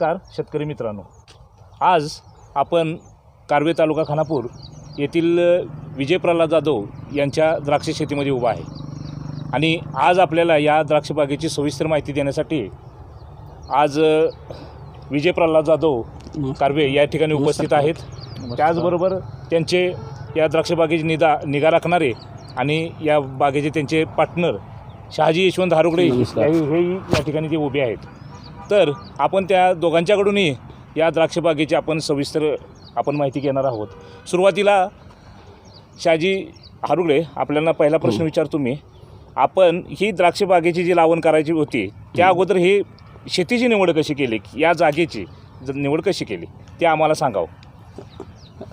नमस्कार शेतकरी मित्रांनो. आज आपण कारवे तालुका खानापूर येथील विजय प्रल्हाद जाधव यांच्या द्राक्ष शेतीमध्ये उभा आहे. आणि आज आपल्याला या द्राक्ष बागेची सविस्तर माहिती देण्यासाठी आज विजय प्रल्हाद जाधव कारवे या ठिकाणी उपस्थित आहेत. त्याचबरोबर त्यांचे या द्राक्ष बागेची निदा निगा राखणारे आणि या बागेचे त्यांचे पार्टनर शहाजी यशवंत हारुगडे. हे- हेही या ठिकाणी ते उभे आहेत. तर आपण त्या दोघांच्याकडूनही या द्राक्ष बागेची आपण सविस्तर आपण माहिती घेणार आहोत. सुरुवातीला शहाजी हारुगडे आपल्याला पहिला प्रश्न विचारतो मी. आपण ही द्राक्ष बागेची जी लावण करायची होती त्या अगोदर ही शेतीची निवड कशी केली? या जागेची निवड कशी केली ते आम्हाला सांगावं.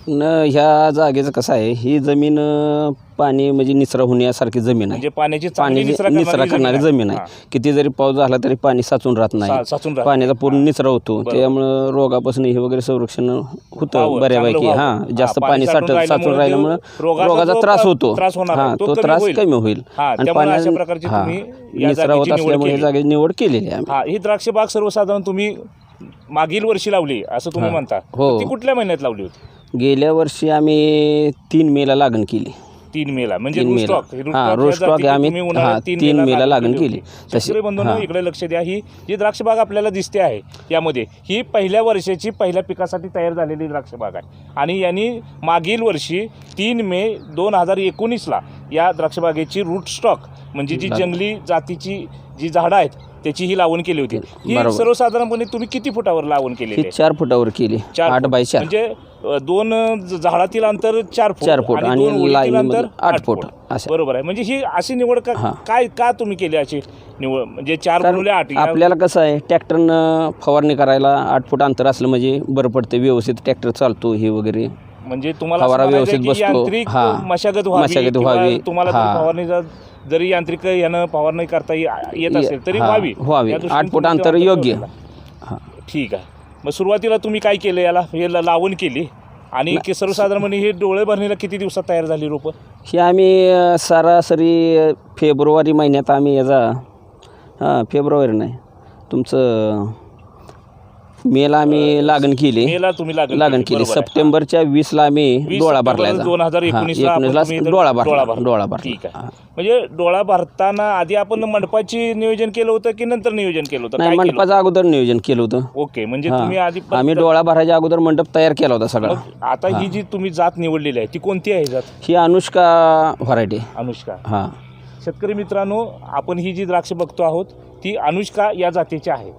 न ह्या जागेचं कसं आहे ही जमीन अं, पाणी म्हणजे निचरा होण्यासारखी जमीन आहे म्हणजे पाण्याची पाणी निचरा निचरा करणारी जमीन. आहे किती जरी पाऊस झाला तरी पाणी साचून राहत सा- नाही राहत पाण्याचा पूर्ण निचरा होतो. त्यामुळं रोगापासून हे वगैरे संरक्षण होतं बऱ्यापैकी चांगलं हां. जास्त हां, पाणी साठून साठ साचून राहिल्यामुळे रोगाचा रोगाचा जो त्रास होतो त्रास होणार आहे, हां तो तो कमी त्रास होईल. कमी होईल हां, आणि त्यामुळे अशा पाण्या- प्रकारची हां, तुम्ही या निचरा होत निवड असल्यामुळे केली. जागेची निवड केलेली आहे आम्ही. हा ही द्राक्ष बाग सर्वसाधारण तुम्ही मागील वर्षी लावली असं तुम्ही. म्हणता हो. तर ती कुठल्या महिन्यात लावली होती गेल्या वर्षी आम्ही तीन मेला लागण केली तीन मेला म्हणजे तीन मेला. हां, आम्ही- हां, तीन मेला लागण केली. तशी- शेतकरी बंधूंनो हां. इकडे लक्ष द्या ही जी द्राक्ष बाग आपल्याला दिसते आहे यामध्ये ही पहिल्या वर्षाची पहिल्या पिकासाठी तयार झालेली द्राक्ष बाग आहे आणि यांनी मागील वर्षी तीन मे दोन हजार एकोणीसला या द्राक्ष बागेची रूट स्टॉक म्हणजे जी लागण. जंगली जातीची जी झाडं आहेत त्याची ही लावण केली होती ही बरोबर. सर्वसाधारणपणे तुम्ही किती फुटावर लावण ही आहे चार फुटावर केली चार आठ. बाय चार म्हणजे अ, दोन ज- झाडातील अंतर चार फूट चार फूट दोन आणि ओळीतील लाईनीमध्ये अंतर आठ फूट असं बरोबर आहे म्हणजे ही अशी निवड का हां. काय का तुम्ही केली अशी निवड म्हणजे चार कारण गुणुले आठ या- आपल्याला कसं आहे ट्रॅक्टरनं फवारणी करायला आठ फूट अंतर असलं म्हणजे बरं पडतं व्यवस्थित ट्रॅक्टर चालतो हे वगैरे म्हणजे तुम्हाला फवारा असं म्हणायचं आहे व्यवस्थित की बसतो. यांत्रिक हां. मशागत व्हावी मशागत किंवा व्हावी. तुम्हाला हां. फवारणीचा जरी यांत्रिक यानं फवारणी करता ये- येत असेल तरी हां, व्हावी. व्हावी. या दृष्टीने आठ फूट तुम्ही अंतर योग्य. केलं. हां. ठीक आहे. मग सुरुवातीला तुम्ही काय केलं याला? हे ल- लावण केली. आणि की सर्वसाधारणपणे हे डोळे भरणीला किती दिवसात तयार झाली रोपं? हे आम्ही अ, सरासरी अ, फेब्रुवारी महिन्यात आम्ही याचा हां फेब्रुवारी नाही तुमचं मेला आम्ही लागण केली. मेला तुम्ही लागण लागण केली बरोबर आहे. सप्टेंबरच्या वीसला आम्ही वीस डोळा सप्टेंबर भरला दोन हजार एकोणीसला आपण तुम्ही इथं डोळा डोळा भरला. भरला. डोळा भरला. ठीक आहे. हां. म्हणजे डोळा भरताना आधी आपण मंडपाची नियोजन केलं होतं की नंतर नियोजन केलं होतं? नाही काय केलं मंडपाचं अगोदर नियोजन केलं होतं? ओके म्हणजे. तुम्ही आधी आम्ही डोळा भरायच्या अगोदर मंडप तयार केला होता सगळा. मग आता ही. जी तुम्ही जात निवडलेली आहे ती कोणती आहे जात? ही अनुष्का व्हरायटी. अनुष्का. हां. शेतकरी मित्रांनो आपण ही जी द्राक्ष बघतो आहोत ती अनुष्का या जातीची आहे.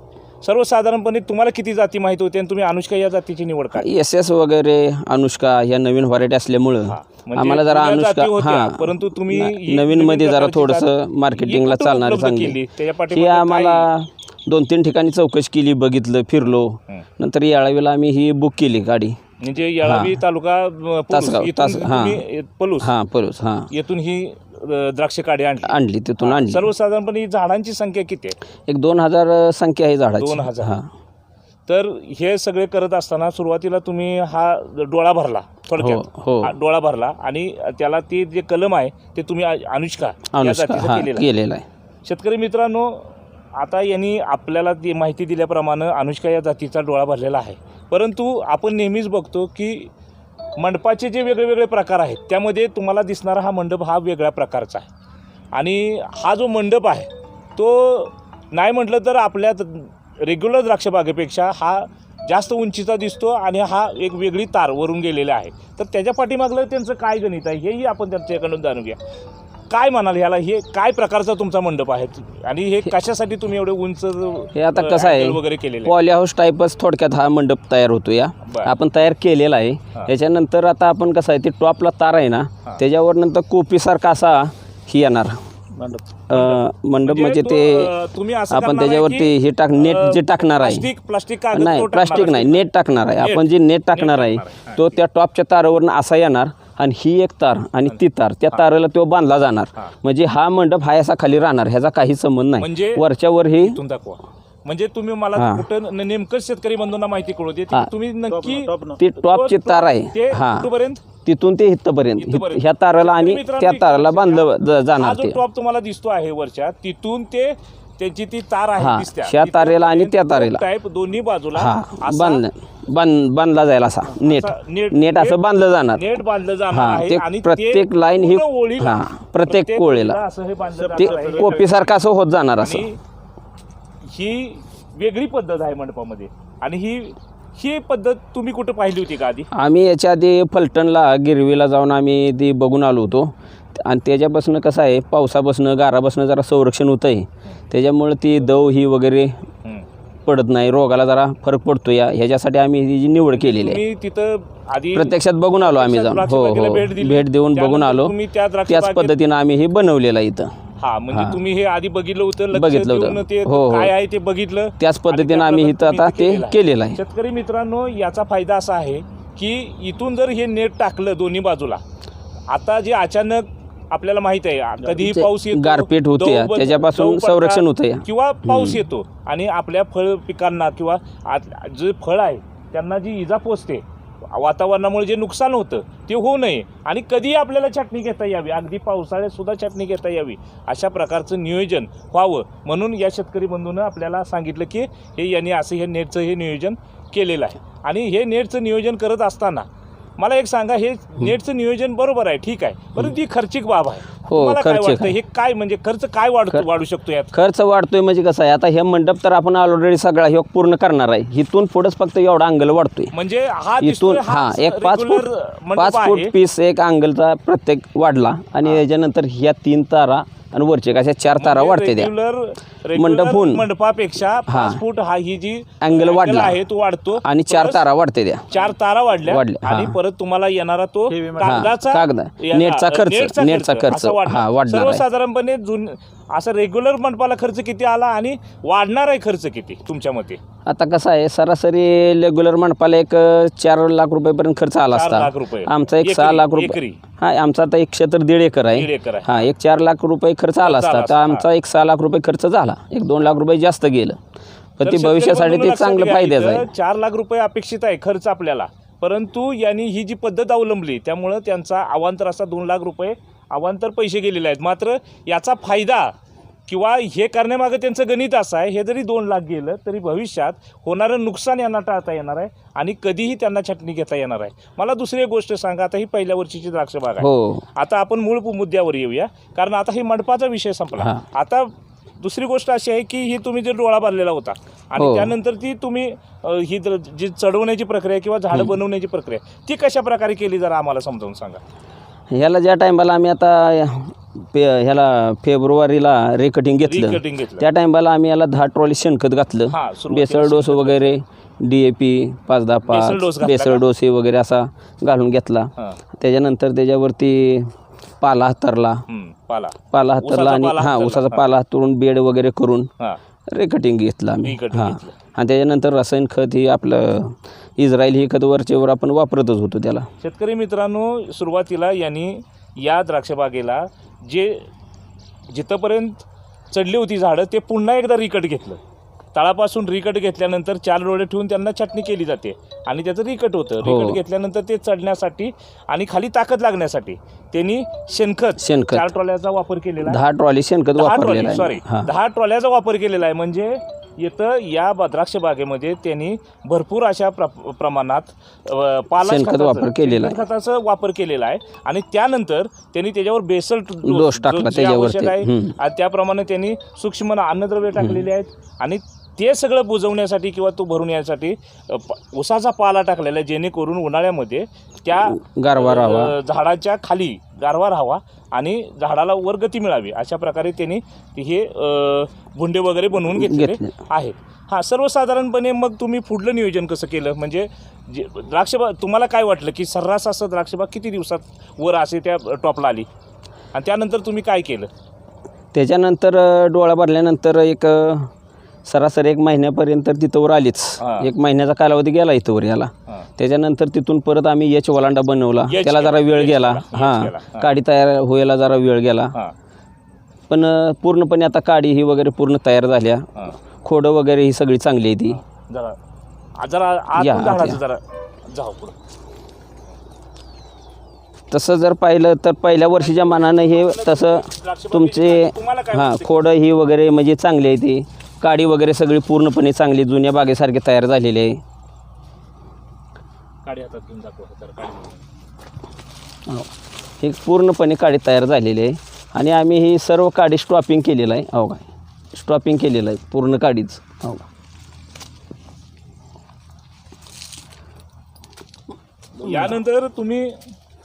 सर्वसाधारणपणे तुम्हाला किती जाती माहिती होती आणि तुम्ही अनुष्का या जातीची निवड काय एस एस वगैरे अनुष्का ह्या नवीन व्हरायटी असल्यामुळं. म्हणजे आम्हाला जरा अनुष्का हां. परंतु तुम्ही नवीन मध्ये जरा थोडंसं मार्केटिंगला चालणारी चांगली. ही आम्हाला दोन तीन ठिकाणी चौकशी केली बघितलं फिरलो. नंतर यावेळेला आम्ही ही बुक केली गाडी. म्हणजे येळावी तालुका पलूस. तासगाव, तास- हां. पलूस. हां परोस हां. येथून ही अ, द्राक्ष काढी आणली. आणली तिथून आणली. सर्वसाधारणपणे ही झाडांची संख्या किती आहे? एक दोन हजार संख्या आहे झाडाची. दोन हजार. हां. तर हे सगळे करत असताना सुरुवातीला तुम्ही हा डोळा भरला थोडक्यात. हो, हो. हा डोळा भरला आणि त्याला ते जे कलम आहे ते तुम्ही अनुष्का या अनुष्का जातीचं हां केलेलं आहे. केलेला आहे. शेतकरी मित्रांनो आता यांनी आपल्याला ती माहिती दिल्याप्रमाणे अनुष्का या जातीचा डोळा भरलेला आहे. परंतु आपण नेहमीच बघतो की मंडपाचे जे वेगळेवेगळे प्रकार आहेत त्यामध्ये तुम्हाला दिसणारा हा मंडप हा वेगळ्या प्रकारचा आहे. आणि हा जो मंडप आहे तो नाही म्हटलं तर आपल्या रेग्युलर द्राक्षबागेपेक्षा हा जास्त उंचीचा दिसतो आणि हा एक वेगळी तार वरून गेलेला आहे. तर त्याच्या पाठीमागलं त्यांचं काय गणित आहे हेही आपण त्यांच्याकडून जाणून घ्या. काय म्हणाल ह्याला हे काय प्रकारचा तुमचा मंडप आहे आणि हे कशासाठी तुम्ही एवढे उंच हे आता अ, कसं आहे angle वगैरे केलेले पॉली हाऊस टाईपच थोडक्यात हा मंडप तयार होतो या बरं. आपण तयार केलेला आहे हां. याच्यानंतर आता आपण कसं आहे ते टॉपला तार आहे ना. त्याच्यावर नंतर कोपीसारखा असा ही येणार अं, मंडप म्हणजे तो, ते आपण आहे त्याच्यावरती हे टाक नेट जे टाकणार आहे प्लास्टिक प्लास्टिक कागद तो नाही टाकणार प्लास्टिक नाही. नेट टाकणार आहे. आपण जे नेट टाकणार आहे टाकणार आहे. तो त्या टॉपच्या तारावरनं असा येणार आणि ही एक तार आणि ती तार त्या तारेला तो बांधला जाणार. म्हणजे हा मंडप हा असा खाली राहणार ह्याचा काही संबंध नाही. म्हणजे- वरच्या वर ही इथून दाखवा. म्हणजे तुम्ही मला हां. कुठं न- नेमकं शेतकरी बंधूंना माहिती कळू दे. हां. तुम्ही नक्की ती टॉपची तार आहे. ते हां. कुठपर्यंत? तिथून ते इथपर्यंत. इथपर्यंत. ह्या ताराला आणि मित्रांनो, त्या ताराला बांधलं ज- हा जाणार जो ते. टॉप तुम्हाला दिसतो आहे वरच्या तिथून ते त्यांची ती तार आहे हा, दिसत्या. ह्या तारेला आणि त्या तारेला. टाईप दोन्ही बाजूला हा असा- बांध बांध बांधला जाईल असा नेट असा नेट- नेट असं बांधलं जाणार नेट बांधलं जाणार हा, आहे ते आणि प्रत्येक लाईन ही- पूर्ण ओळीला, हा, प्रत्येक ओळीला. असं हे बांधलं ते जाणार आहे. कोपीसारखं असं होत जाणार असं आणि ही वेगळी पद्धत आहे मंडपामध्ये आणि ही ही पद्धत तुम्ही कुठं पाहिली होती का आधी आम्ही याच्या आधी फलटणला गिरवीला जाऊन आम्ही ती बघून आलो होतो आणि त्याच्यापासून कसं आहे पावसापासून गारापासून जरा संरक्षण होतं आहे त्याच्यामुळं ती दव ही वगैरे. पडत नाही रोगाला जरा फरक पडतो या ह्याच्यासाठी आम्ही ही निवड केलेली आहे तिथं आधी प्रत्यक्षात बघून आलो आम्ही जाऊन हो हो भेट दिली. भेट देऊन बघून त्यानंतर आलो तुम्ही त्या त्याच पद्धतीनं आम्ही हे बनवलेलं आहे इथं हा म्हणजे. तुम्ही हे आधी बघितलं होतं लक्ष बघितलं होतं. देऊन ते हो, हो. काय आहे ते बघितलं त्याच आणि पद्धतीनं त्या आम्ही इथं पद्धतीने आता ते. केलेलं आहे शेतकरी मित्रांनो याचा फायदा असा आहे की इथून जर हे नेट टाकलं दोन्ही बाजूला आता जे अचानक आपल्याला माहीत आहे कधीही ते पाऊस येतो गारपीट होते, दव त्याच्यापासून दव संरक्षण होते. किंवा पाऊस येतो आणि आपल्या फळ पिकांना किंवा आत- जे फळ आहे त्यांना जी इजा पोचते वातावरणामुळे जे नुकसान होतं ते होऊ नये. आणि कधीही आपल्याला छाटणी घेता यावी अगदी पावसाळ्यात सुद्धा छाटणी घेता यावी अशा प्रकारचं नियोजन व्हावं. म्हणून या शेतकरी बंधूनं आपल्याला सांगितलं की हे यांनी असं हे नेटचं हे नियोजन केलेलं आहे. आणि हे नेटचं नियोजन करत असताना मला एक सांगा हे नेटचं नियोजन बरोबर आहे ठीक आहे परंतु ही खर्चिक बाब आहे. हो, तुम्हाला काय खर्चिक वाटतं आहे. हे काय म्हणजे खर्च काय वाढतो वाढू शकतो यात? खर्च वाढतोय म्हणजे कसं आहे आता हे मंडप तर आपण ऑलरेडी सगळा हे पूर्ण करणार आहे. इथून पुढंच फक्त एवढा अंगल वाढतोय. म्हणजे हा इथून दिसतोय हा एक पाच फूट regular मंडप पाच फूट आहे. पीस एक अंगलचा प्रत्येक वाढला आणि याच्यानंतर ह्या तीन तारा आणि वरचे अशा चार तारा म्हणजे वाढते त्या regular- regular मंडप होऊन. मंडपापेक्षा हा. पाच फूट हा ही जी Angle वाढला. आहे तो वाढतो आणि चार तारा वाढते त्या चार तारा वाढल्या वाढल्या. आणि परत तुम्हाला येणारा तो कागदाचा कागद. नेटचा खर्च, नेटचा खर्च. हा, वाढणार आहे. सर्वसाधारणपणे जुन असं रेग्युलर मंडपाला खर्च किती आला आणि वाढणार आहे खर्च किती तुमच्या मते? आता कसं आहे सरासरी रेग्युलर मंडपाला एक चार लाख रुपयेपर्यंत खर्च आला चार असता. रुपये. आमचा एक एकरी- सहा लाख रुपये. एकरी. हा आमचा आता एक क्षेत्र दीड एकर दीड आहे एकर आहे. हा एक चार लाख रुपये खर्च आला असता. तर आमचा एक सहा लाख रुपये खर्च झाला. एक दोन लाख रुपये जास्त गेलं. पण तर ते शेतकरी भविष्यासाठी बंधूंनो ते लक्षात चांगलं घ्या, फायद्याचं इथं आहे. चार लाख रुपये अपेक्षित आहे खर्च आपल्याला. परंतु यांनी ही जी पद्धत अवलंबली त्यामुळं त्यांचा अवांतर असा दोन लाख रुपये अवांतर पैसे गेलेले आहेत. मात्र याचा फायदा किंवा हे करण्यामागं त्यांचं गणित असं आहे हे जरी दोन लाख गेलं तरी भविष्यात होणारं नुकसान यांना टाळता येणार आहे आणि कधीही त्यांना छटणी घेता येणार आहे. मला दुसरी एक गोष्ट सांगा आता ही पहिल्या वर्षीची द्राक्ष बाग आहे. हो. आता आपण मूळ मुद्द्यावर येऊया कारण आता हे मंडपाचा विषय संपला. आता दुसरी गोष्ट अशी आहे की ही तुम्ही जे डोळा भरलेला होता आणि हो. त्यानंतर ती तुम्ही ही जी चढवण्याची प्रक्रिया किंवा झाडं बनवण्याची प्रक्रिया ती कशा प्रकारे केली जरा आम्हाला समजावून सांगा. ह्याला ज्या टायमाला आम्ही आता पे ह्याला फेब्रुवारीला रेकटिंग घेतलं. त्या टायमाला आम्ही याला दहा ट्रॉली शेणखत घातलं. हा, सुरुवातीला बेसळ डोस वगैरे डी ए पी पाच दहा बेसल डोस पाच घातला बेसळ? डोस हे वगैरे असा घालून घेतला. हां. त्याच्यानंतर त्याच्यावरती पाला हातरला. हम्म, पाला. पाला हातरला आणि पाला हां हातरला, उसाचा हां. पाला हातरून बेड वगैरे करून हां. रेकटिंग घेतलं आम्ही. Recutting हां. घेतलं. आणि त्याच्यानंतर रसायन खत ही आपलं इस्रायल ही खत वरचेवर आपण वापरतच होतो त्याला. शेतकरी मित्रांनो सुरुवातीला यांनी या द्राक्षबागेला जे जिथंपर्यंत चढली होती झाडं ते पुन्हा एकदा रिकट घेतलं. तळापासून रिकट घेतल्यानंतर चार डोळे ठेवून त्यांना छटणी केली जाते. आणि त्याचं रिकट होतं. हो. रिकट घेतल्यानंतर ते चढण्यासाठी आणि खाली ताकद लागण्यासाठी त्यांनी शेणखत शेणखत. चार ट्रॉल्याचा वापर केलेला आहे. दहा ट्रॉली शेणखत दहा वापरलेला ट्रॉली सॉरी हां. दहा ट्रॉल्याचा वापर केलेला आहे. म्हणजे येतं या ब- द्राक्ष बागेमध्ये त्यांनी भरपूर अशा प्र प्रमाणात अ, पालाश शेणखत खताचं- वापर केलेला आहे. शेणखत खताचा वापर केलेला आहे आणि त्यानंतर त्यांनी त्याच्यावर बेसल डोस- डोस टाकला जो- त्याच्यावरती. आवश्यक आहे हम्म. आणि त्याप्रमाणे त्यांनी सूक्ष्म अन्नद्रव्य टाकलेले आहेत आणि ते सगळं बुजवण्यासाठी किंवा तो भरून प- उसाचा पाला टाकलेला आहे जेणेकरून उन्हाळ्यामध्ये त्या गारवा राहावा. झाडाच्या खाली गारवा राहावा आणि झाडाला वर गती मिळावी अशा प्रकारे त्यांनी हे भुंडे वगैरे बनवून घेतलेले घेतले. आहेत हां सर्वसाधारणपणे मग तुम्ही पुढलं नियोजन कसं केलं म्हणजे जे द्राक्षबाग तुम्हाला काय वाटलं की सर्रास असं द्राक्षबाग किती दिवसात वर असे त्या टॉपला आली आणि त्यानंतर तुम्ही काय केलं त्याच्यानंतर डोळा भरल्यानंतर एक सरासरी एक महिन्यापर्यंत तिथंवर आलीच. हां. एक महिन्याचा कालावधी गेला इथंवर याला. त्याच्यानंतर तिथून परत आम्ही एच ओलांडा बनवला. त्याला जरा वेळ गेला. हां. काडी तयार व्हायला जरा वेळ गेला. हां. पण अ, पूर्णपणे आता काडी ही वगैरे पूर्ण तयार झाल्या. हां. खोडं वगैरे ही सगळी चांगली आहे ती. जरा आ- जरा या, आतून आत झाडाचं या. जरा जाऊ पुढं. तसं जर पाहिलं तर पहिल्या वर्षीच्या मानानं हे तसं तुमचे तुम्हाला काय हां? खोडं ही वगैरे म्हणजे चांगली आहे ती. काडी वगैरे सगळी पूर्णपणे चांगली जुन्या बागेसारखी तयार झालेली आहे काडी हातात घेऊन दाखवा जरा काडी. हो. ही पूर्णपणे काडी तयार झालेली आहे आणि आम्ही ही सर्व काडी स्टॉपिंग केलेलं आहे हो काय स्टॉपिंग केलेलं आहे पूर्ण काडीच हो का यानंतर तुम्ही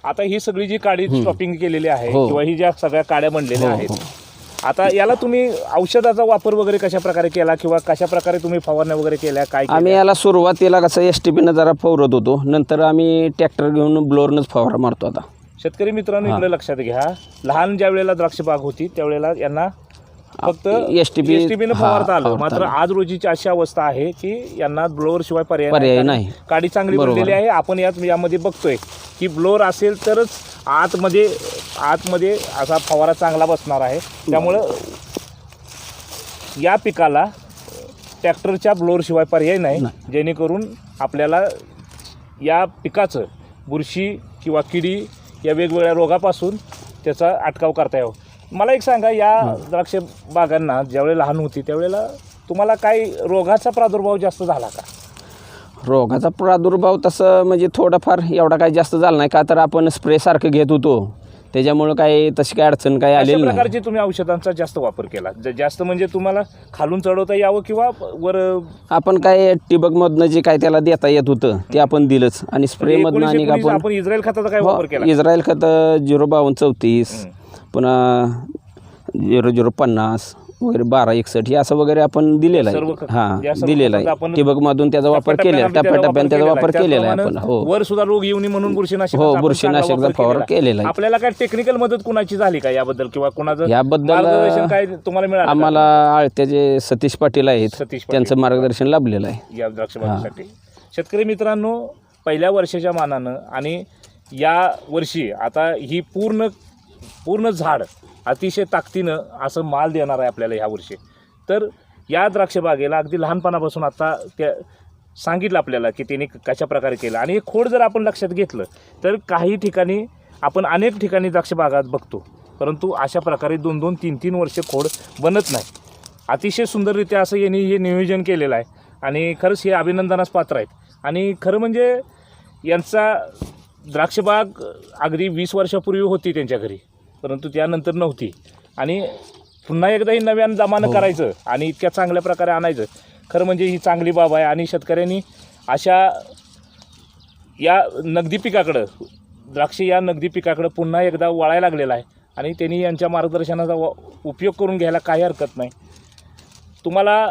आता ही सगळी जी काडी शॉपिंग केलेली आहे हो. किंवा ही ज्या सगळ्या काड्या बनलेल्या हो, आहेत हो. आता याला तुम्ही औषधाचा वापर वगैरे कशा प्रकारे केला किंवा कशा प्रकारे तुम्ही फवारण्या वगैरे केल्या काय केल्या? आम्ही याला सुरुवातीला कसं एस टी पीनं जरा फवरत होतो. नंतर आम्ही ट्रॅक्टर घेऊन ब्लोअरनंच फवारा मारतो आता. शेतकरी मित्रांनो इकडे लक्षात घ्या. लहान ज्या वेळेला द्राक्ष बाग होती त्यावेळेला यांना फक्त STP एसटीपीनं हा, फवारता आलं. फवारता मात्र आज रोजीची अशी अवस्था आहे की यांना ब्लोअर शिवाय पर्याय पर्याय नाही. काडी चांगली बरोबर. बनलेली आहे. आपण यात यामध्ये बघतोय. की ब्लोअर असेल तरच आतमध्ये आतमध्ये असा फवारा चांगला बसणार आहे. त्यामुळं या पिकाला ट्रॅक्टरच्या ब्लोअरशिवाय पर्याय नाही. जेणेकरून आपल्याला या पिकाचं बुरशी किंवा किडी या वेगवेगळ्या रोगापासून त्याचा अटकाव करता यावं. मला एक सांगा या द्राक्ष बागांना ज्यावेळेला लहान होती त्यावेळेला तुम्हाला काही रोगाचा प्रादुर्भाव जास्त झाला का? रोगाचा प्रादुर्भाव तसं म्हणजे थोडाफार एवढा काही जास्त झाला नाही. का तर आपण स्प्रे सारखं घेत होतो. त्याच्यामुळं काही तशी काही अडचण काही अशा आलेली नाही. प्रकारचे तुम्ही औषधांचा जास्त वापर केला. ज- जास्त म्हणजे तुम्हाला खालून चढवता यावं किंवा वर आपण काय टिबकमधनं जे काय त्याला देता येत होतं ते आपण दिलंच. आणि स्प्रेमधनं एकोणीस- आणि एकोणीस आपण आपण इस्रायल खताचा काय हो, वापर केला? इस्रायल खत झिरो बावन्न चौतीस पुन्हा झिरो झिरो पन्नास वगैरे बारा एकसष्ट हे असं वगैरे आपण दिलेलं सर्व आहे हां दिलेलं आहे. आपण ठिबकमधून त्याचा वापर केलेला आहे. टप्प्याटप्प्याने त्याचा वापर केलेला आहे. आपण. हो. वर सुद्धा रोग येऊ नये म्हणून बुरशीनाशक हो, बुरशीनाशकचा फवारा केलेला आहे. आपल्याला काय टेक्निकल मदत कुणाची झाली का याबद्दल किंवा कुणाचं याबद्दल, मार्गदर्शन काय तुम्हाला मिळालं का? आम्हाला आळत्याचे सतीश पाटील आहेत सतीश पाटील. त्यांचं मार्गदर्शन लाभलेलं आहे. या द्राक्ष बागेसाठी शेतकरी मित्रांनो पहिल्या वर्षाच्या मानानं आणि या वर्षी आता ही पूर्ण पूर्ण झाड अतिशय ताकदीनं असं माल देणार आहे आपल्याला ह्या वर्षी तर या द्राक्षबागेला अगदी लहानपणापासून आता त्या सांगितलं आपल्याला की त्याने कशा प्रकारे केलं. आणि हे खोड जर आपण लक्षात घेतलं तर काही ठिकाणी आपण अनेक ठिकाणी द्राक्षबागात बघतो. परंतु अशा प्रकारे दोन दोन तीन तीन वर्ष खोड बनत नाही. अतिशय सुंदररित्या असं यांनी हे नियोजन केलेलं आहे. आणि खरंच हे अभिनंदनास पात्र आहेत. आणि खरं म्हणजे यांचा द्राक्षबाग अगदी वीस वर्षापूर्वी होती त्यांच्या घरी. परंतु त्यानंतर नव्हती. आणि पुन्हा एकदा ही नव्यानं जमानं करायचं आणि इतक्या चांगल्या प्रकारे आणायचं. खरं म्हणजे ही चांगली बाब आहे आणि शेतकऱ्यांनी अशा या नगदी पिकाकडं द्राक्ष या नगदी पिकाकडं पुन्हा एकदा वळायला लागलेला आहे आणि त्यांनी यांच्या मार्गदर्शनाचा व उपयोग करून घ्यायला काही हरकत नाही. तुम्हाला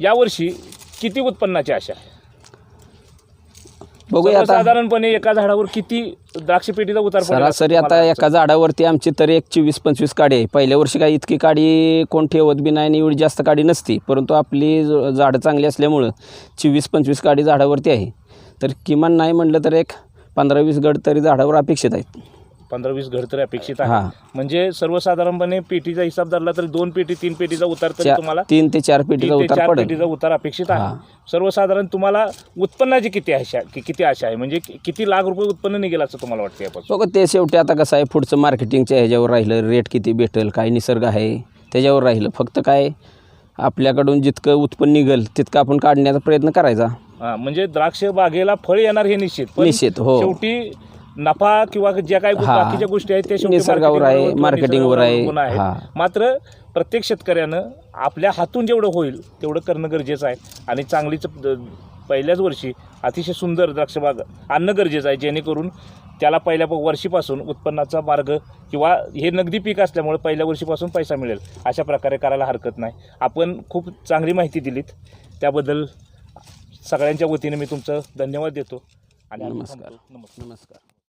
यावर्षी किती उत्पन्नाची आशा आहे? बघूया आता. साधारणपणे एका झाडावर किती द्राक्ष पेटीचा उतार पडेल? असं सरासरी आता एका झाडावरती आमची तरी एक चोवीस पंचवीस काडी आहे. पहिल्या वर्षी काही इतकी काडी कोण ठेवत बी नाही आणि एवढी जास्त काडी नसती. परंतु आपली ज- झाडं चांगली असल्यामुळं चोवीस पंचवीस काडी झाडावरती आहे. तर किमान नाही म्हटलं तर एक पंधरा वीस गड तरी झाडावर अपेक्षित आहेत. पंधरा वीस घर तरी अपेक्षित. आहे. म्हणजे सर्वसाधारणपणे पेटीचा हिसाब धरला तर दोन पेटी तीन पेटीचा उतार तरी तुम्हाला तीन ते चार पेटीचा तीन ते उतार चार पडेल. पेटीचा उतार अपेक्षित. आहे. सर्वसाधारण तुम्हाला उत्पन्नाची किती आशा कि- किती आशा आहे? म्हणजे कि- किती लाख रुपये उत्पन्न निघेल असं तुम्हाला वाटतं यापासून? बघा ते शेवटी आता कसं आहे पुढचं मार्केटिंगच्या ह्याच्यावर राहिलं रेट किती भेटेल काय निसर्ग आहे त्याच्यावर राहिलं. फक्त काय आपल्याकडून जितकं उत्पन्न निघेल तितकं आपण काढण्याचा प्रयत्न करायचा. हा, म्हणजे द्राक्ष बागेला फळ येणार हे निश्चित. पण निश्चित, हो. शेवटी नफा किंवा ज्या काही हा. बाकीच्या गोष्टी आहेत त्या शेवटी निसर्गावर आहे, marketing वर किंवा marketing वर आहे. निसर्गावर अवलंबून हा. आहेत. मात्र प्रत्येक शेतकऱ्यानं आपल्या हातून जेवढं होईल तेवढं करणं गरजेचं आहे आणि चांगलीच द- पहिल्याच वर्षी अतिशय सुंदर द्राक्षबाग आणणं गरजेचं आहे जेणेकरून त्याला पहिल्या प- वर्षीपासून उत्पन्नाचा मार्ग किंवा हे नगदी पीक असल्यामुळे पहिल्या वर्षीपासून पैसा मिळेल अशा प्रकारे करायला हरकत नाही आपण खूप चांगली माहिती दिलीत त्याबद्दल सगळ्यांच्या वतीने मी तुमचं धन्यवाद देतो आणि आम्ही नमस्कार. थांबतो. नमस्कार नमस्कार